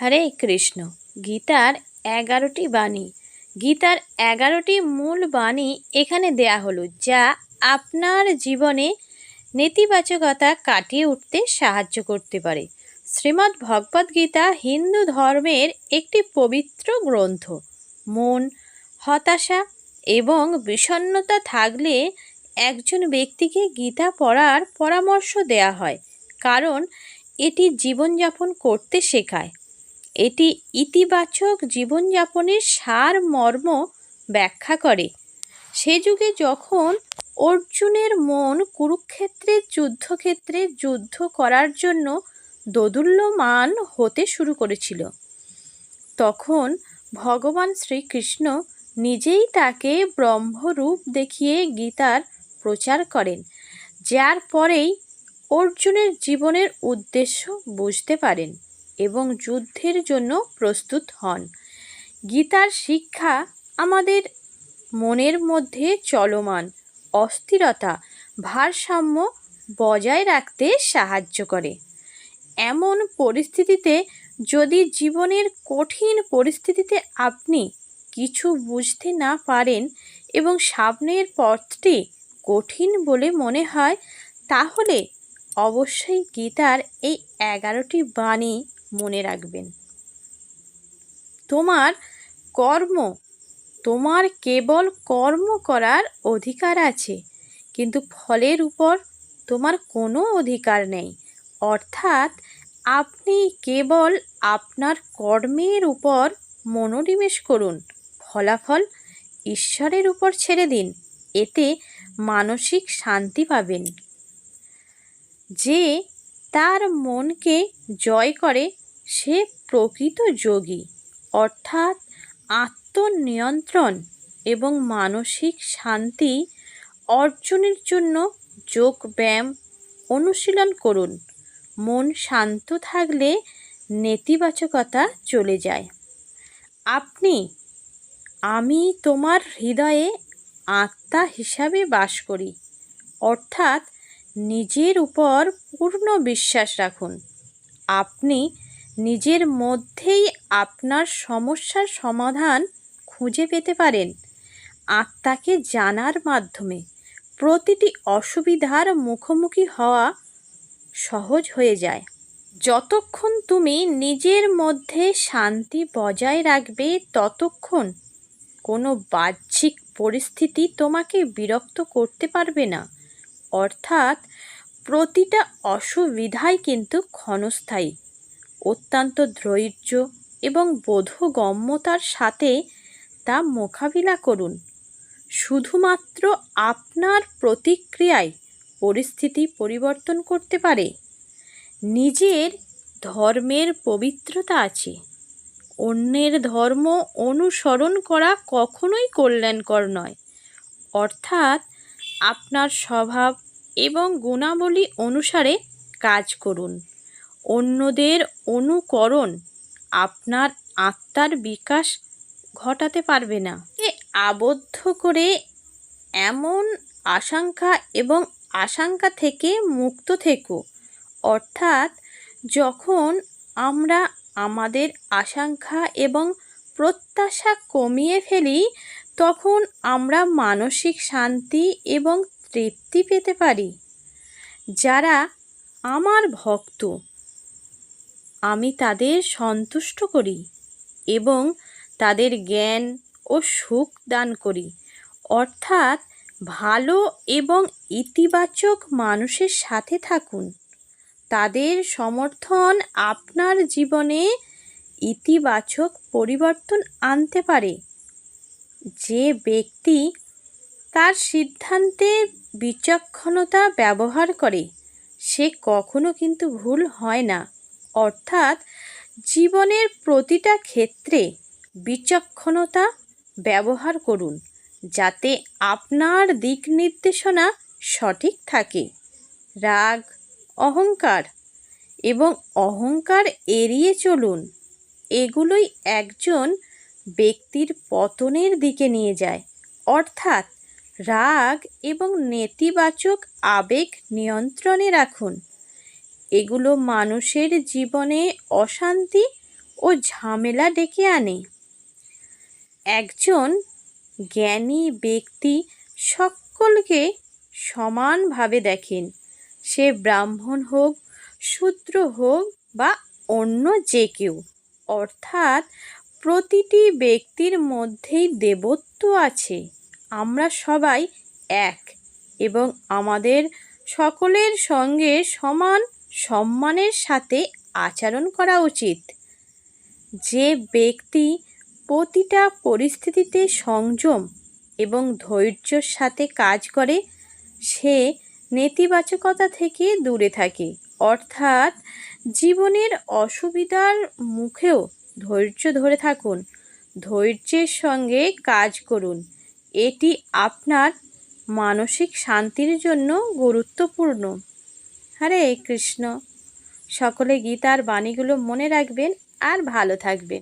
হরে কৃষ্ণ। গীতার এগারোটি বাণী। গীতার এগারোটি মূল বাণী এখানে দেয়া হলো, যা আপনার জীবনে নেতিবাচকতা কাটিয়ে উঠতে সাহায্য করতে পারে। শ্রীমদ্ ভগবদ গীতা হিন্দু ধর্মের একটি পবিত্র গ্রন্থ। মন, হতাশা এবং বিষণ্ণতা থাকলে একজন ব্যক্তিকে গীতা পড়ার পরামর্শ দেয়া হয়, কারণ এটি জীবনযাপন করতে শেখায়। এটি ইতিবাচক জীবনযাপনের সার মর্ম ব্যাখ্যা করে। সে যুগে যখন অর্জুনের মন কুরুক্ষেত্রের যুদ্ধক্ষেত্রে যুদ্ধ করার জন্য দোদুল্যমান হতে শুরু করেছিল, তখন ভগবান শ্রীকৃষ্ণ নিজেই তাকে ব্রহ্মরূপ দেখিয়ে গীতার প্রচার করেন, যার পরেই অর্জুনের জীবনের উদ্দেশ্য বুঝতে পারেন। এবং যুদ্ধের জন্য প্রস্তুত হন। গীতার শিক্ষা আমাদের মনের মধ্যে চলমান অস্থিরতা, ভারসাম্য বজায় রাখতে সাহায্য করে। এমন পরিস্থিতিতে যদি জীবনের কঠিন পরিস্থিতিতে আপনি কিছু বুঝতে না পারেন এবং সামনের পথটি কঠিন বলে মনে হয়, তাহলে অবশ্যই গীতার এই এগারোটি বাণী মনে রাখবেন। তোমার কর্ম, তোমার কেবল কর্ম করার অধিকার আছে, কিন্তু ফলের উপর তোমার কোনো অধিকার নেই। অর্থাৎ আপনি কেবল আপনার কর্মের উপর মনোনিবেশ করুন, ফলাফল ঈশ্বরের উপর ছেড়ে দিন, এতে মানসিক শান্তি পাবেন। যে তার মনকে জয় করে সে প্রকৃত যোগী, অর্থাৎ আত্মনিয়ন্ত্রণ এবং মানসিক শান্তি অর্জনের জন্য যোগ ব্যায়াম অনুশীলন করুন। মন শান্ত থাকলে নেতিবাচকতা চলে যায়। আপনি, আমি তোমার হৃদয়ে আত্মা হিসাবে বাস করি, অর্থাৎ নিজের উপর পূর্ণ বিশ্বাস রাখুন। আপনি নিজের মধ্যেই আপনার সমস্যার সমাধান খুঁজে পেতে পারেন। আত্মাকে জানার মাধ্যমে প্রতিটি অসুবিধার মুখোমুখি হওয়া সহজ হয়ে যায়। যতক্ষণ তুমি নিজের মধ্যে শান্তি বজায় রাখবে, ততক্ষণ কোনো বাহ্যিক পরিস্থিতি তোমাকে বিরক্ত করতে পারবে না। অর্থাৎ প্রতিটা অসুবিধাই কিন্তু ক্ষণস্থায়ী। অত্যন্ত ধৈর্য এবং বোধগম্যতার সাথে তা মোকাবিলা করুন। শুধুমাত্র আপনার প্রতিক্রিয়ায় পরিস্থিতি পরিবর্তন করতে পারে। নিজের ধর্মের পবিত্রতা আছে। অন্যের ধর্ম অনুসরণ করা কখনোই কল্যাণকর নয়। অর্থাৎ আপনার স্বভাব এবং গুণাবলী অনুসারে কাজ করুন। অন্যদের অনুকরণ আপনার আত্মার বিকাশ ঘটাতে পারবে না। আবদ্ধ করে এমন আশঙ্কা এবং আশঙ্কা থেকে মুক্ত থেকো। অর্থাৎ যখন আমরা আমাদের আশঙ্কা এবং প্রত্যাশা কমিয়ে ফেলি, তখন আমরা মানসিক শান্তি এবং তৃপ্তি পেতে পারি। যারা আমার ভক্ত আমি তাদের সন্তুষ্ট করি এবং তাদের জ্ঞান ও সুখ দান করি। অর্থাৎ ভালো এবং ইতিবাচক মানুষের সাথে থাকুন। তাদের সমর্থন আপনার জীবনে ইতিবাচক পরিবর্তন আনতে পারে। যে ব্যক্তি তার সিদ্ধান্তে বিচক্ষণতা ব্যবহার করে, সে কখনো কিন্তু ভুল হয় না। অর্থাৎ জীবনের প্রতিটা ক্ষেত্রে বিচক্ষণতা ব্যবহার করুন যাতে আপনার দিক নির্দেশনা সঠিক থাকে। রাগ, অহংকার এবং অহংকার এড়িয়ে চলুন। এগুলোই একজন ব্যক্তির পতনের দিকে নিয়ে যায়। অর্থাৎ রাগ এবং নেতিবাচক আবেগ নিয়ন্ত্রণে রাখুন। এগুলো মানুষের জীবনে অশান্তি ও ঝামেলা ডেকে আনে। একজন জ্ঞানী ব্যক্তি সকলকে সমানভাবে দেখেন। সে ব্রাহ্মণ হোক, শূদ্র হোক বা অন্য যে কেউ। অর্থাৎ প্রতিটি ব্যক্তির মধ্যেই দেবত্ব আছে। আমরা সবাই এক এবং আমাদের সকলের সঙ্গে সমান সম্মানের সাথে আচরণ করা উচিত। যে ব্যক্তি প্রতিটা পরিস্থিতিতে সংযম এবং ধৈর্যর সাথে কাজ করে, সে নেতিবাচকতা থেকে দূরে থাকে। অর্থাৎ জীবনের অসুবিধার মুখেও ধৈর্য ধরে থাকুন, ধৈর্যের সঙ্গে কাজ করুন। এটি আপনার মানসিক শান্তির জন্য গুরুত্বপূর্ণ। হরে কৃষ্ণ। সকলে গীতার বাণীগুলো মনে রাখবেন আর ভালো থাকবেন।